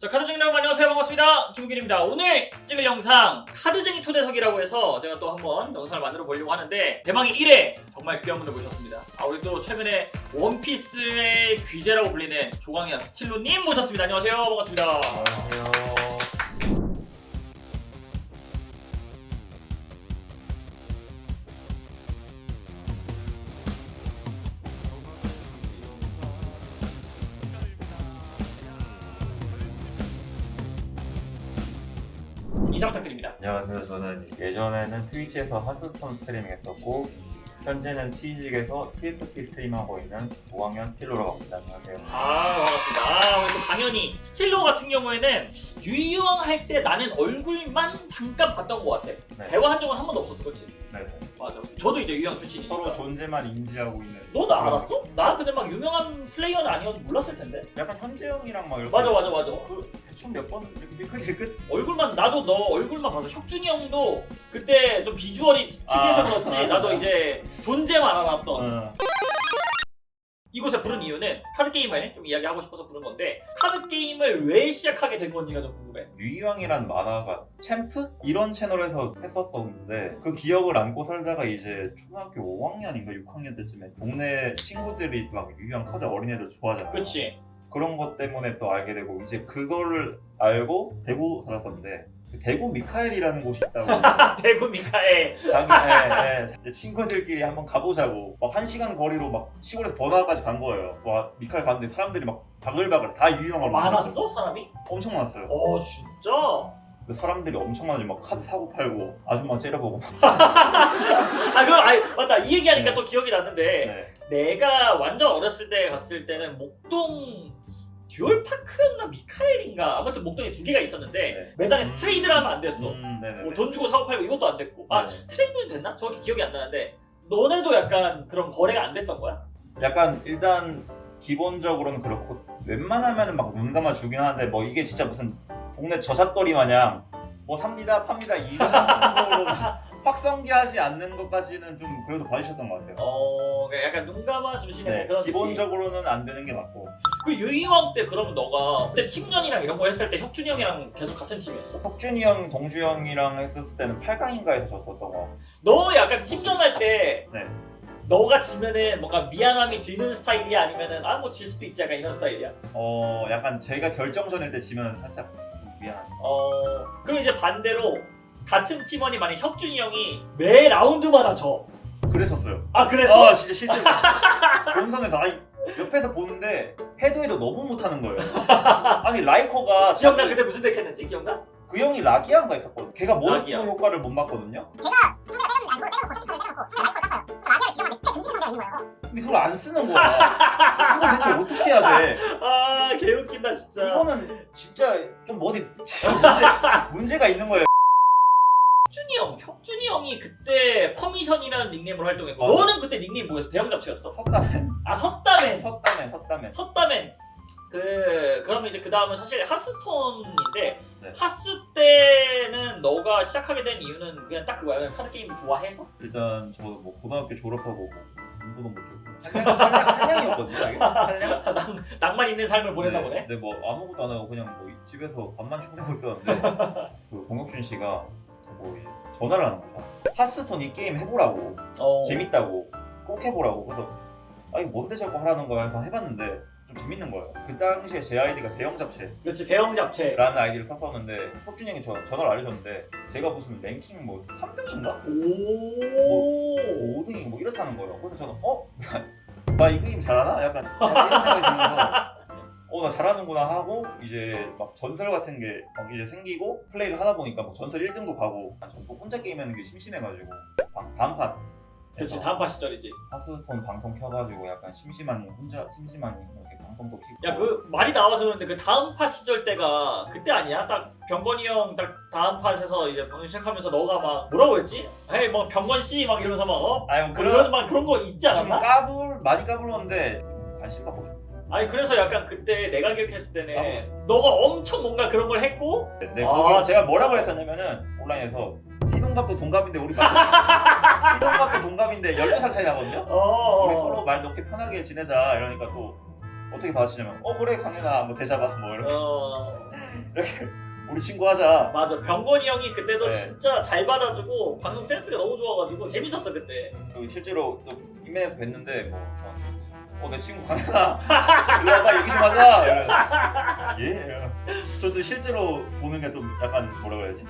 자 카드쟁이 여러분 안녕하세요. 반갑습니다. 김우길입니다. 오늘 찍을 영상 카드쟁이 초대석이라고 해서 제가 또 한번 영상을 만들어 보려고 하는데 대망의 1회 정말 귀한 분을 모셨습니다. 아 우리 또 최근에 원피스의 귀재라고 불리는 조광현 스틸로님 모셨습니다. 안녕하세요. 반갑습니다. 안녕하세요. 인사 부탁드립니다 안녕하세요. 저는 예전에는 트위치에서 하스스톤 스트리밍 했었고 현재는 치즈직에서 TFT 스트림하고 있는 조광현 스틸로라고 합니다. 안녕하세요. 아 반갑습니다 아 우리 또 강현이 스틸로 같은 경우에는 유희왕 때 나는 얼굴만 잠깐 봤던 것 같아 네. 대화 한 적은 한 번도 없었어 그치? 네. 맞아 저도 이제 유희왕 출신이니까 서로 존재만 인지하고 있는. 너도 알았어? 나 근데 막 유명한 플레이어는 아니어서 몰랐을 텐데. 약간 현재형이랑 막 이렇게. 맞아 맞아 맞아. 그 대충 몇번 이렇게 끝 끝. 얼굴만 나도 너 얼굴만 봐서 혁준이 형도 그때 좀 비주얼이 특이해서 아, 그렇지 맞아. 나도 이제 존재만 알아봤던 어. 이곳에 부른 이유는 카드 게임을 좀 이야기하고 싶어서 부른 건데 카드 게임을 왜 시작하게 된 건지가 좀 궁금해. 유이왕이란 만화가 챔프 이런 채널에서 했었었는데 그 기억을 안고 살다가 이제 초등학교 5학년인가 6학년 때쯤에 동네 친구들이 막 유이왕 카드 어린애들 좋아하잖아. 그치? 그런 것 때문에 또 알게 되고 이제 그거를 알고 대구 살았었는데 그 대구 미카엘이라는 곳이 있다고 대구 미카엘. 자기 애, 애, 이제 친구들끼리 한번 가보자고 막 한 시간 거리로 막 시골에서 번화가까지 간 거예요. 와 미카엘 갔는데 사람들이 막 바글바글 다 유명하고 많았어 사람이? 엄청 많았어요. 어 진짜? 그 사람들이 엄청 많이 막 카드 사고 팔고 아줌마 째려보고 아 그럼 아니 맞다 이 얘기하니까 네. 또 기억이 났는데 네. 내가 완전 어렸을 때 갔을 때는 목동 듀얼 파크였나 미카엘인가 아무튼 목동에 두 개가 있었는데 네. 매장에서 트레이드를 하면 안 됐어. 음, 네네. 뭐 돈 주고 사고 팔고 이것도 안 됐고. 아 네. 트레이드는 됐나? 정확히 기억이 안 나는데 너네도 약간 그런 거래가 안 됐던 거야? 약간 일단 기본적으로는 그렇고 웬만하면은 막 눈 감아 주긴 하는데 뭐 이게 진짜 무슨 동네 저잣거리 마냥 뭐 삽니다 팝니다 이 정도로 확성기하지 않는 것까지는 좀 그래도 봐주셨던 것 같아요. 어 그러니까 약간 눈 감아 주시는 네, 그런 기본적으로는 안 되는 게 맞고 느낌. 그 유희왕 때 그러면 너가 그때 팀전이랑 이런 거 했을 때 혁준이 형이랑 계속 같은 팀이었어? 혁준이 형, 동주 형이랑 했었을 때는 8강인가에서 졌었던 거. 너 약간 팀전 할 때 네. 너가 지면은 뭔가 미안함이 드는 스타일이야 아니면은 아 뭐 질 수도 있지 약간 이런 스타일이야? 어 약간 저희가 결정전일 때 지면 살짝 미안. 어 그럼 이제 반대로 같은 팀원이 만약 혁준이 형이 매 라운드마다 져. 그랬었어요. 아 그랬어? 아 진짜 실제로 본선에서 아니 옆에서 보는데 해도 해도 너무 못하는 거예요. 아니 라이커가 기억나 자기- 그때 무슨 덱 했는지 기억나? 그 형이 라기안가 있었거든. 걔가 몬스터 라기안. 효과를 못 맞거든요. 근데 그걸 안 쓰는 거야. 이걸 대체 어떻게 해야 돼? 아 개웃긴다 진짜. 이거는 진짜 좀 어디 문제, 문제가 있는 거예요. 혁준이 형, 혁준이 형이 그때 퍼미션이라는 닉네임으로 활동했고 맞아. 너는 그때 닉네임 뭐였어? 대형 잡채였어? 섰다면 아 섰다맨. 섰다면 섰다면. 섰다맨. 그 그러면 이제 그 다음은 사실 하스스톤인데 네. 하스 때는 너가 시작하게 된 이유는 그냥 딱 그거야. 그냥 카드 게임 좋아해서? 일단 저뭐 고등학교 졸업하고 뭐 공부도 못했고 한량- 한량이었거든요. 이게. 한량? 낭, 낭만 있는 삶을 보내다 네, 보네. 근데 뭐 아무것도 안 하고 그냥 뭐 집에서 밥만 축내고 있었는데 그 공혁준 씨가 뭐 이제 전화를 하는 거야. 하스스톤 이 게임 해보라고 어. 재밌다고 꼭 해보라고 그래서 아 이거 뭔데 자꾸 하라는 거야 해서 해봤는데 좀 재밌는 거예요. 그 당시에 제 아이디가 대형 잡채라는 그렇지 대형 잡채. 아이디를 썼었는데 혁준 형이 저 전화를 알려줬는데 제가 무슨 랭킹 뭐 3등인가? 오. 5등인가 뭐 이렇다는 거예요. 그래서 저는 어? 나 이 게임 잘하나? 약간 약간 이런 생각이 들면서 어 나 잘하는구나 하고 이제 막 전설 같은 게 막 이제 생기고 플레이를 하다 보니까 막 전설 1등도 가고 전또 혼자 게임하는 게 심심해가지고 막 다음 판 그렇지 다음 파 시절이지. 하스스톤 방송 켜가지고 약간 심심하니 혼자 심심하니 이렇게 방송도 키고 야 그 말이 나와서 그런데 그 다음 팟 시절 때가 그때 아니야? 딱 병건이 형 딱 다음 팟에서 이제 방송 시작하면서 너가 막 뭐라고 했지? 헤이 뭐 병건 씨 막 이러면서 막 어? 아니 뭐 그런 그런 막 그런 거 있지 좀 않았나? 까불 많이 까불었는데 관심 갖고 싶어 아니 그래서 약간 그때 내가 기억했을 때는. 너가 엄청 뭔가 그런 걸 했고 네, 아, 거기 제가? 뭐라고 했었냐면은 온라인에서 희동갑도 동갑인데 우리 막 희동갑도 동갑인데 12살 차이 나거든요 어 우리 서로 말 놓게 편하게 지내자 이러니까 또 어떻게 받아치냐면 어 그래 강현아 뭐 대잡아 뭐 이렇게 어 이렇게 우리 친구 하자. 맞아 병건이 형이 그때도 네. 진짜 잘 받아주고 방송 센스가 너무 좋아가지고 재밌었어 그때 또 실제로 또 인맨에서 뵀는데 뭐, 어, 내 친구 강현아 일로 와봐 얘기 좀 하자. 이러면서 예. 저도 실제로 보는 게 좀 약간 뭐라 그래야지.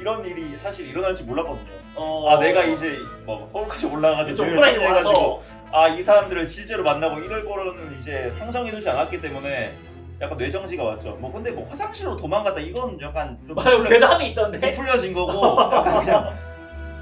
이런 일이 사실 일어날지 몰랐거든요. 어... 아 내가 이제 뭐 서울까지 올라가가지고 좀 저희를 오프라인에 참여해가지고 와서 아 이 사람들을 실제로 만나고 이럴 거로는 이제 상상해두지 않았기 때문에 약간 뇌정지가 왔죠. 뭐 근데 뭐 화장실로 도망갔다 이건 약간 좀 맞아 풀려- 괴담이 좀 있던데 풀려진 거고 약간 그냥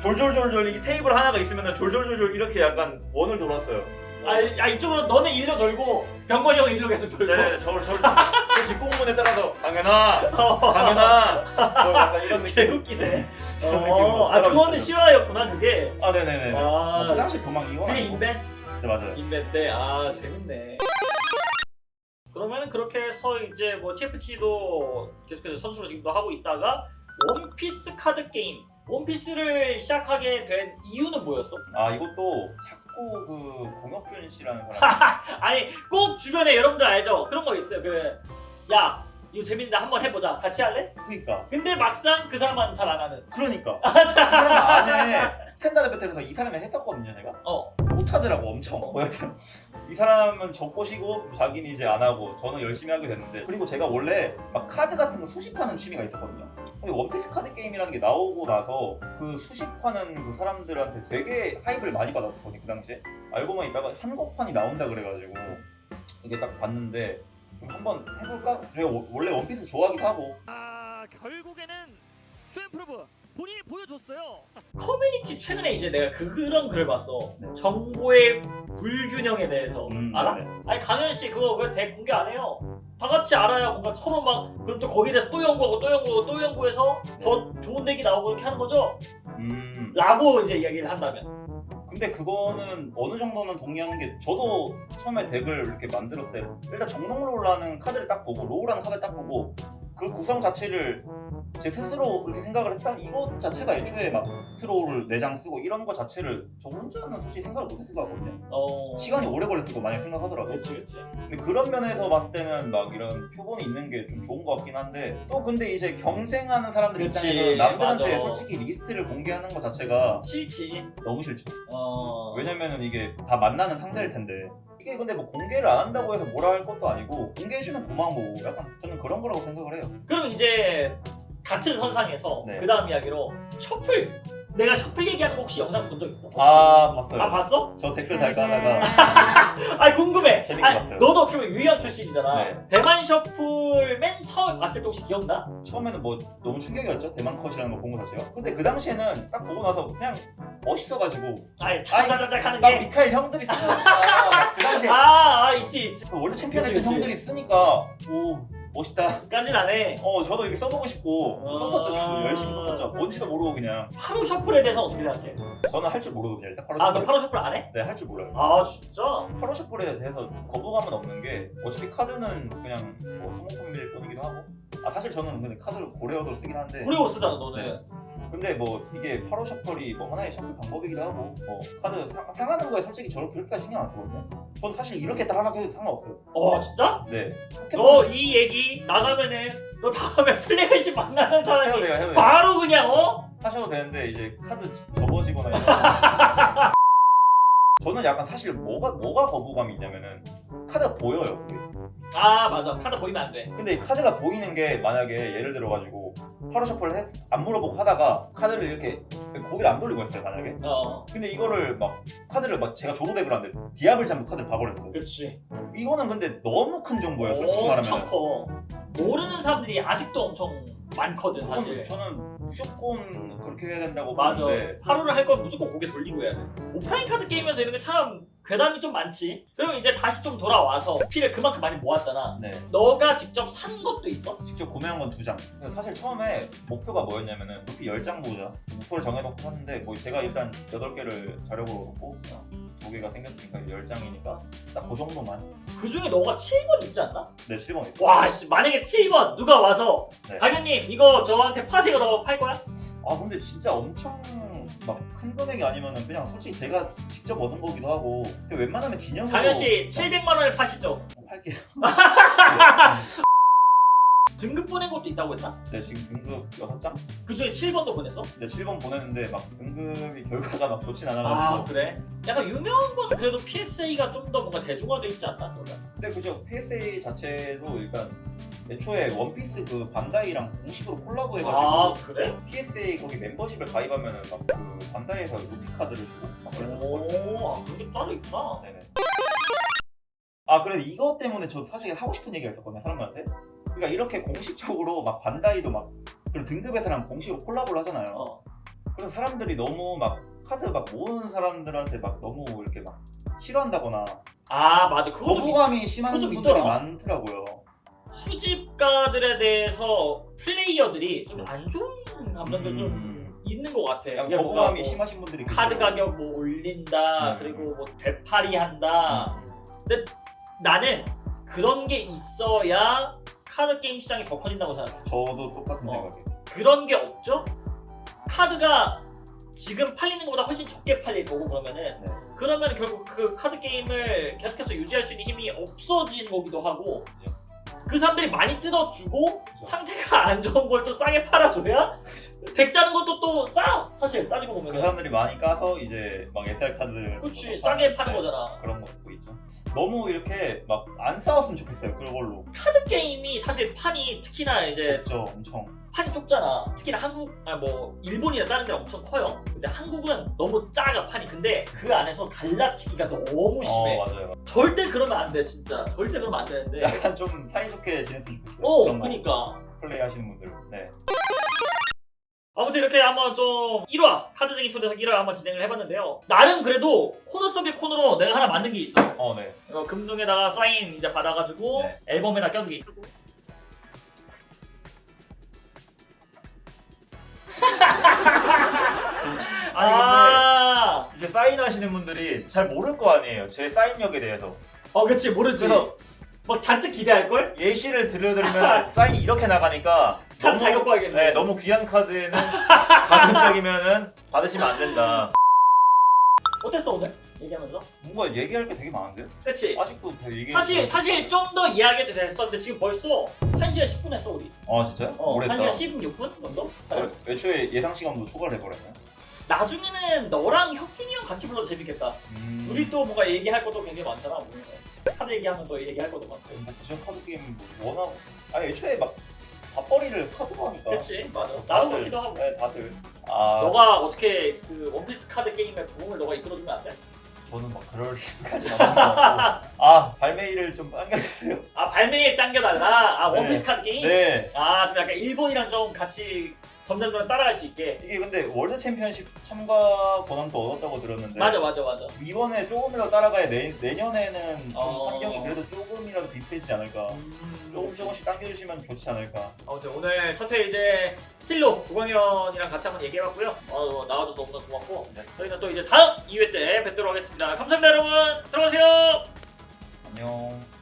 졸졸졸졸 이 테이블 하나가 있으면 졸졸졸졸 이렇게 약간 원을 돌았어요. 아, 아 이쪽으로 너는 일로 돌고 병건이 형은 일로 계속 돌고 네네 저를 저를 저 뒷공문에 따라서 강현아 어, 강현아 뭐 약간 이런 느낌. 개웃기네 그런 어, 느낌으로 아 그거는 따라오셨어요. 실화였구나 그게 아 네네네. 뭐아 화장실 도망 이거 그게 아니고. 인벤? 네 맞아요. 인벤 때아 재밌네 그러면 그렇게 해서 이제 뭐 TFT도 계속해서 선수로 지금도 하고 있다가 원피스 카드 게임 원피스를 시작하게 된 이유는 뭐였어? 아 이것도 자 꾸그 공혁준 씨라는 사람. 아니 꼭 주변에 여러분들 알죠? 그런 거 있어요. 그 야 이거 재밌는데 한번 해보자. 같이 할래? 그러니까. 근데 막상 그 사람은 잘안 하는. 그러니까. 아, 이 사람 안에 스탠다드 배틀에서 이 사람이 했었거든요 제가. 어. 못하더라고 엄청. 뭐 여튼 이 사람은 저 꼬시고 자기는 이제 안 하고 저는 열심히 하게 됐는데 그리고 제가 원래 막 카드 같은 거 수집하는 취미가 있었거든요 근데 원피스 카드 게임이라는 게 나오고 나서 그 수집하는 그 사람들한테 되게 하이브를 많이 받았거든요 그 당시에 알고만 있다가 한국판이 나온다 그래가지고 이게 딱 봤는데 한번 해볼까? 제가 워- 원래 원피스 좋아하기도 하고 아 결국에는 슈엠프로브 본인이 보여줬어요. 커뮤니티 최근에 이제 내가 그- 그런 글을 봤어 네. 정보의 불균형에 대해서 음, 알아? 네. 아니 강현 씨 그거 왜 대 공개 안 해요? 다 같이 알아야 뭔가 서로 막 그럼 또 거기에 대해서 또 연구하고 또 연구하고 또 연구해서 더 좋은 얘기 나오고 이렇게 하는 거죠? 음. 라고 이제 얘기를 한다면 근데 그거는 어느 정도는 동의하는 게 저도 처음에 덱을 이렇게 만들었을 때 일단 정동로라는 카드를 딱 보고 로우라는 카드를 딱 보고 그 구성 자체를 제 스스로 그렇게 생각을 했다? 이것 자체가 애초에 막 스트로우를 4장 쓰고 이런 거 자체를 저 혼자는 솔직히 생각을 못 했을 것 같거든요. 어. 시간이 오래 걸렸을 거 만약 생각하더라도 그렇지 그렇지 근데 그런 면에서 봤을 때는 막 이런 표본이 있는 게 좀 좋은 것 같긴 한데 또 근데 이제 경쟁하는 사람들 그치, 입장에서 남들한테 맞아. 솔직히 리스트를 공개하는 것 자체가 싫지. 너무 싫죠. 어. 왜냐면은 이게 다 만나는 상대일 텐데. 이게 근데 뭐 공개를 안 한다고 해서 뭐라 할 것도 아니고 공개해주면 고마운 거고 약간 저는 그런 거라고 생각을 해요. 그럼 이제 같은 선상에서 네. 그 다음 이야기로 셔플 내가 셔플 얘기하는 거 혹시 영상 본 적 있어? 아 봤어요 아 봤어? 저 댓글 달까 하다가 아니 궁금해. 재밌게 아니, 봤어요. 너도 어떻게 보면 유희연 출신이잖아. 네. 대만 셔플 맨 처음에 봤을 때 혹시 기억나? 처음에는 뭐 너무 충격이었죠 대만 컷이라는 거 본 거 자체가 근데 그 당시에는 딱 보고 나서 그냥 멋있어가지고 아니 차차차차 하는 막 게. 미카엘 형들이 쓰니까 그 당시에 아, 아 있지 있지. 원래 챔피언 그치, 그치. 형들이 쓰니까 오 멋있다 깐진하네. 어 저도 이렇게 써보고 싶고 아. 썼었죠 저도 열심히 썼었죠 뭔지도 모르고 그냥 파로 셔플에 대해서 어떻게 생각해? 저는 할 줄 모르고 그냥 일단 파로 아너 셔플 파로 셔플 안 해? 네할 줄 몰라요 아 진짜? 파로 셔플에 대해서 거부감은 없는 게 어차피 카드는 그냥 뭐 소모품일 뿐이기도 하고 아 사실 저는 근데 카드를 고레어드로 쓰긴 한데 고레오 쓰잖아 너는. 네. 근데 뭐 이게 파로 셔플이 뭐 하나의 셔플 방법이기도 하고 뭐 카드 상, 상하는 거에 솔직히 저는 그렇게까지 신경 안 쓰거든요 전 사실 이렇게 해도 상관없어요 어 진짜? 네 너 이 얘기 나가면은 너 다음에 플래그십 만나는 해도 사람이 돼요 해도 돼요 바로 그냥 어? 하셔도 되는데 이제 카드 접어지거나 이런 저는 약간 사실 뭐가 뭐가 거부감이 있냐면은 카드가 보여요. 아 맞아 카드 보이면 안 돼. 근데 이 카드가 보이는 게 만약에 예를 들어 가지고 파로 셔플을 했, 안 물어보고 하다가 카드를 이렇게 고개를 안 돌리고 했어요 만약에 어 근데 이거를 막 카드를 막 제가 조도덱을 하는데 디아블 잠고 카드를 봐버렸어요 그렇지. 이거는 근데 너무 큰 정보예요 솔직히 엄청 말하면 커. 모르는 사람들이 아직도 엄청 많거든 사실. 저는 무조건 그렇게 해야 된다고 맞아. 보는데 하루를 할 거면 무조건 고개 돌리고 해야 돼. 오프라인 카드 게임에서 이런 게 참 괴담이 좀 많지. 그러면 이제 다시 좀 돌아와서 피를 그만큼 많이 모았잖아. 네 너가 직접 산 것도 있어? 직접 구매한 건 두 장. 사실 처음에 목표가 뭐였냐면은 루피 10장 모으자. 목표를 정해놓고 샀는데 뭐 제가 일단 8개를 자력으로 놓고 두 개가 생겼으니까 10장이니까 딱 그 정도만. 그 중에 너가 7번 있지 않나? 네, 7번이. 와, 씨, 만약에 7번 누가 와서 네. 박연님 이거 저한테 파세요 라고 팔 거야? 아 근데 진짜 엄청 막 큰 금액이 아니면은 그냥 솔직히 제가 직접 얻은 거기도 하고 웬만하면 기념으로 씨 700만 원을 파시죠? 팔게요. 등급 보낸 것도 있다고 했나? 네, 지금 등급 6장? 그 중에 7번도 보냈어? 네, 7번 보냈는데 막 등급이 결과가 막 좋진 아 않아가지고 그래? 약간 유명한 건 그래도 PSA가 좀 더 뭔가 대중화돼 있지 않나? 원래? 근데 그죠 PSA 자체도 일단 애초에 원피스 그 반다이랑 공식으로 콜라보 해가지고 아 그래? PSA 거기 멤버십을 가입하면은 막 그 반다이에서 루피 카드를 주고 막거 오, 아 그게 따로 있구나. 네네. 아 그래 이것 때문에 저 사실 하고 싶은 얘기가 있었거든요 사람들한테. 그러니까 이렇게 공식적으로 막 반다이도 막 그런 등급 회사랑 공식으로 콜라보를 하잖아요. 어. 그래서 사람들이 너무 막 카드 막 모으는 사람들한테 막 너무 이렇게 막 싫어한다거나 아 맞아 그거 좀 거부감이 심한 그거 좀 분들이 있더라. 많더라고요. 수집가들에 대해서 플레이어들이 좀 안 좋은 감정도 음. 좀 있는 것 같아. 약간 뭔가 거부감이 뭐 심하신 분들이 카드 계세요. 가격 뭐 올린다 음. 그리고 뭐 되팔이 한다. 음. 나는 그런 게 있어야 카드 게임 시장이 더 커진다고 생각해. 저도 똑같은 어. 생각이에요. 그런 게 없죠? 카드가 지금 팔리는 것보다 훨씬 적게 팔릴 거고 그러면은 네. 그러면 결국 그 카드 게임을 계속해서 유지할 수 있는 힘이 없어진 거기도 하고 그 사람들이 많이 뜯어주고. 상태가 안 좋은 걸 또 싸게 팔아줘야 덱 짜는 것도 또 싸! 사실 따지고 그 보면 사람들이 많이 까서 이제 막 SR 카드 그렇지 싸게 파는 거잖아 그런 것도 있죠. 너무 이렇게 막 안 싸웠으면 좋겠어요. 그걸로. 카드 게임이 사실 판이 특히나 이제 죠 엄청. 판이 좁잖아. 특히나 한국, 아뭐 일본이나 다른 데는 엄청 커요. 근데 한국은 너무 작아 판이. 근데 그 안에서 갈라치기가 너무 심해. 어 맞아요. 절대 그러면 안 돼, 진짜. 절대 그러면 안 되는데. 약간 좀 사이좋게 지냈으면 좋겠어요. 어, 그런 거 그니까. 플레이 하시는 분들. 네. 아무튼 이렇게 한번 좀 1화 카드쟁이 초대석 1화 한번 진행을 해봤는데요. 나름 그래도 코너 속의 코너로 내가 하나 만든 게 있어. 어 네. 이거 금둥에다가 사인 이제 받아가지고 네. 앨범에다 껴두기. 아니 아, 근데 이제 사인하시는 분들이 잘 모를 거 아니에요. 제 사인력에 대해서. 어, 그치 모르지. 그래서 막 잔뜩 기대할 걸? 예시를 들려드리면 사인이 이렇게 나가니까 카드 잘 갖고 와야겠네. 네, 너무 귀한 카드에는 가끔적이면은 받으시면 안 된다. 어땠어 오늘 얘기하면서? 뭔가 얘기할 게 되게 많은데요? 그치? 아직도 더 얘기. 사실 사실 좀 더 이야기해도 됐었는데 지금 벌써 1시간 10분 했어 우리. 아 진짜요? 어, 오래다. 1시간 16분 정도? 어, 애초에 예상 시간도 초과를 해버렸나요? 나중에는 너랑 혁준이 형 같이 불러도 재밌겠다. 음. 둘이 또 뭔가 얘기할 것도 굉장히 많잖아. 뭐. 카드 얘기하면 또 얘기할 것도 많고. 뭐 그전 카드 게임 뭐 워낙 아니 애초에 막 밥벌이를 카드로 하니까. 그렇지 맞아. 나도 다들, 그렇기도 하고. 네 다들. 아 너가 어떻게 그 원피스 카드 게임의 부흥을 너가 이끌어주면 안 돼? 저는 막 그럴 생각까지 안 하는 것 같고. 아 발매일을 좀 당겨주세요. 아 발매일 당겨달라. 아 네. 원피스 카드 게임. 네. 아좀 약간 일본이랑 좀 같이 점장들랑 따라갈 수 있게. 이게 근데 월드 챔피언십 참가 권한도 얻었다고 들었는데 맞아 맞아 맞아. 이번에 조금이라도 따라가야 내, 내년에는 어. 환경이 그래도 조금이라도 비슷해지지 않을까 음. 조금 조금씩 당겨주시면 좋지 않을까 아무튼 오늘 첫 회 이제 스틸로 구광현이랑 같이 한번 얘기해봤고요. 어, 나와줘서 너무나 고맙고 네. 저희는 또 이제 다음 2회 때 뵙도록 하겠습니다. 감사합니다 여러분. 들어가세요. 안녕